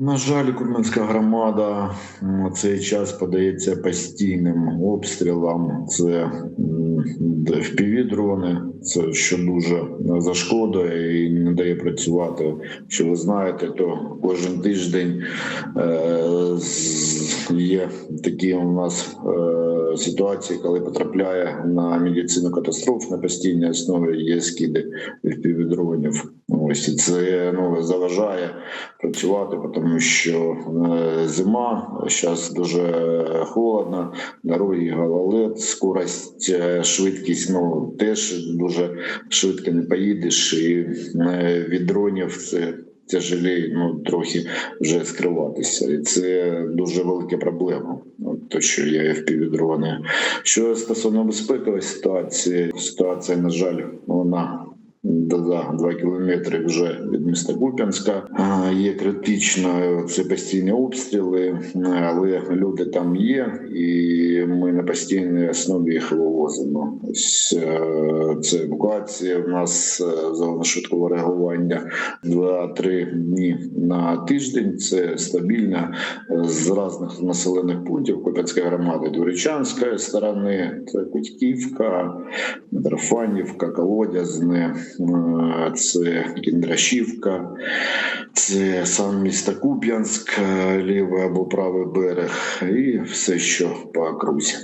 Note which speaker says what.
Speaker 1: На жаль, Курманська громада на цей час подається постійним обстрілам. Це fpv дрони, це що дуже зашкодує і не дає працювати. Що ви знаєте, то кожен тиждень е, є такі у нас е, ситуації, коли потрапляє на медицину катастроф на постійній основі. Є скиди fpv дронів. Ось це ну заважає працювати, тому що е, зима зараз дуже холодно, дороги гололед, скорость, е, швидкість. Ну теж дуже швидко не поїдеш, і е, від дронів це. Тяжелі ну трохи вже скриватися, і це дуже велика проблема. То, що є впівдрони. Що стосовно безпекової ситуації, ситуація, на жаль, вона за два кілометри вже від міста Куп'янська є критичною. Це постійні обстріли, але люди там є, і ми на постійній основі їх вивозимо. Ось е, це евакуація. У нас е, зона швидкого реагування 2-3 дні на тиждень. Це стабільно е, з різних населених пунктів Куп'янської громади, Дворічанської сторони, це Кутьківка, Дрофанівка, Колодязне, це Кіндрашівка, це сам місто Куп'янськ, е, лівий або правий берег, і все, що по окрузі.